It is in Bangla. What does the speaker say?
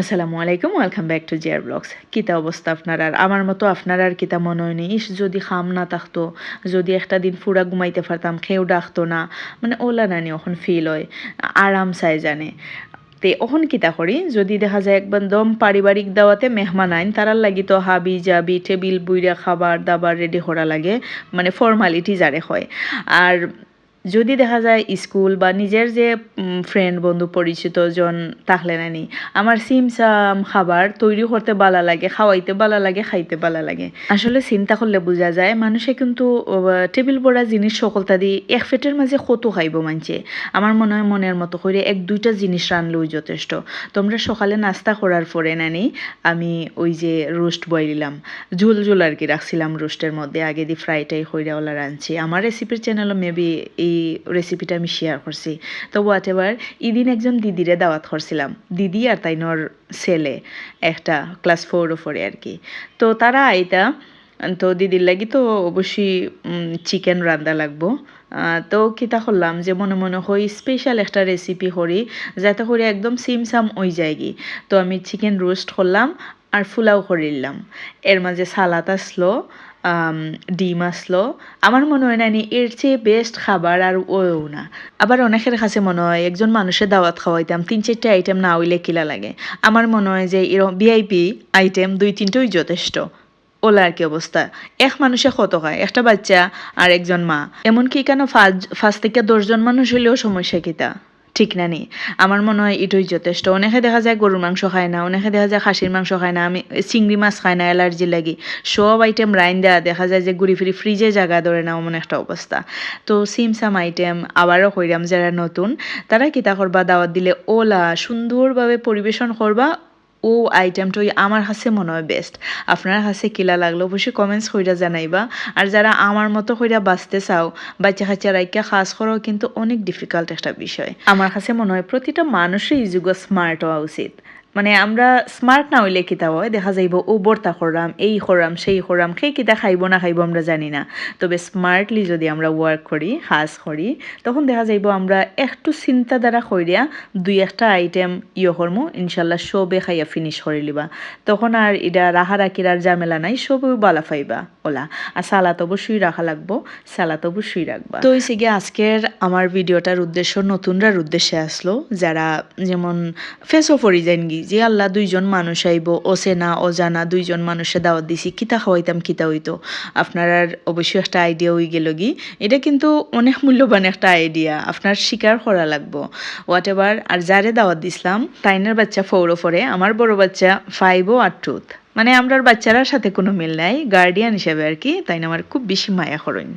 আসসালামু আলাইকুম welcome back to Ziar blogs কিতা অবস্থা আপনার? আর আমার মতো আপনার আর কিতা মনে হয়নি ইস, যদি খাম না থাকতো, যদি একটা দিন ফুরা ঘুমাইতে পারতাম খেয়েও ডাকতো না। মানে ওলা নানি এখন ফিল হয়, আরাম চাই জানে। তে অহন কিতা করি? যদি দেখা যায় একদম পারিবারিক দাওয়াতে মেহমান আইন, তারার লাগি তো হাবি জাবি, টেবিল বুইরা খাবার দাবার রেডি করা লাগে। মানে ফর্মালিটি যারে হয়। আর যদি দেখা যায় স্কুল বা নিজের যে ফ্রেন্ড বন্ধু পরিচিত জন থাকলে নানি, আমার সিম সাম খাবার তৈরি করতে ভালো লাগে, খাওয়াইতে ভালো লাগে, খাইতে ভালো লাগে। আসলে চিন্তা করলে বোঝা যায়, মানুষে কিন্তু টেবিল পড়া জিনিস সকলটা দিয়ে এক ফেটের মাঝে কত খাইব মানছে। আমার মনে হয় মনের মতো করে এক, দুইটা জিনিস রানলেও যথেষ্ট। তোমরা সকালে নাস্তা করার পরে নানি, আমি ওই যে রোস্ট বইলিলাম। ঝুল ঝুল আর কি রাখছিলাম রোস্টের মধ্যে, আগে দিয়ে ফ্রাইটাই হইরাওয়ালা রাঁধছি আমার রেসিপির চ্যানেলও মেবি এই রেসিপিটা আমি শেয়ার করছি। তো হোয়াট এভার ইদিন একজন দিদিরে দাওয়াত করছিলাম। দিদি আর তাইনর ছেলে, একটা ক্লাস ফোর ফোরে আর কি। তো তারা আইতা, তো দিদির লাগি তো অবশ্যই চিকেন রান্দা লাগবো। তো কিতা করলাম যে মনে মনে হই স্পেশাল একটা রেসিপি করি, যাতে করে একদম সিম সাম ওই যায়গি। তো আমি চিকেন রোস্ট করলাম আর ফুলাও করিলাম এর মাঝে সালাদ আসলো ডিম আসলো আমার মনে হয় না নি এর চেয়ে বেস্ট খাবার আর ওও না। আবার অনেকের কাছে মনে হয়, একজন মানুষের দাওয়াত খাওয়াইতাম, তিন চারটে আইটেম না হইলে কিলা লাগে। আমার মনে হয় যে এরকম ভিআইপি আইটেম দুই তিনটেই যথেষ্ট। ওলা আর কি অবস্থা এক মানুষে কত খায় একটা বাচ্চা আর একজন মা। এমনকি কেন ফার্স্ট থেকে দশজন মানুষ হইলেও সমস্যা কিতা? ঠিক না আমার মনে হয় এটাই যথেষ্ট। অনেকে দেখা যায় গরুর মাংস খায় না, অনেকে দেখা যায় খাসির মাংস খায় না, আমি চিংড়ি মাছ খায় না, অ্যালার্জি লাগে। সব আইটেম রাইন দেওয়া দেখা যায় যে ঘুরি ফিরি ফ্রিজে জায়গা ধরে না এমন একটা অবস্থা। তো সিমসাম আইটেম আবারও কইরাম যারা নতুন, তারা কিতা করবা, দাওয়াত দিলে ওলা সুন্দরভাবে পরিবেশন করবা ও আইটেমটাই আমার কাছে মনে হয় বেস্ট আপনার কাছে কিলা লাগল অবশ্যই কমেন্টস কইরা জানাইবা। আর যারা আমার মতো কইরা বাঁচতে চাও, বাচ্চা কাচ্চা রাইকা খাস করাও কিন্তু অনেক ডিফিকাল্ট একটা বিষয়। আমার কাছে মনে হয় প্রতিটা মানুষই যুগ স্মার্ট হওয়া উচিত। মানে আমরা স্মার্ট না হইলে কিতা হয়? দেখা যাইব, ও বর্তা করলাম এই করলাম সেই করলাম সেই কিতা খাইব না খাইব আমরা জানি না। তবে স্মার্টলি যদি আমরা ওয়ার্ক করি হাজ করি, তখন দেখা যাইব আমরা একটু চিন্তা দ্বারা করিয়া দুই একটা আইটেম ইয়ে করমু, ইনশাল্লাহ সবে খাইয়া ফিনিশ করে লিবা। তখন আর এটা রাহা রাখির আর নাই সবই বালা ফাইবা। ওলা। আর সালাত অবশ্যই রাখা লাগবো, সালাত অবশ্যই রাখবা। তো হয়েছে গিয়ে আজকের আমার ভিডিওটার উদ্দেশ্য, নতুনরার উদ্দেশ্যে আসলো, যারা যেমন ফেসও পরি যাইন গি, যে আল্লাহ দুইজন মানুষ আইব অচেনা অজানা দুইজন মানুষে দাওয়াত দিছি, কিতা খাওয়াইতাম, কিতা হইতো। আপনার অবশ্যই একটা আইডিয়া হয়ে গেল গি। এটা কিন্তু অনেক মূল্যবান একটা আইডিয়া আপনার স্বীকার করা লাগবো। হোয়াট এভার আর যারে দাওয়াত দিছিলাম টাইনের বাচ্চা ফৌরো ফরে আমার বড় বাচ্চা ফাইভ ও আর টুথ মানে আমরার বাচ্চারা সাথে কোনো মিল নাই গার্ডিয়ান হিসেবে আর কি, তাই না? আমার খুব বেশি মায়া করেন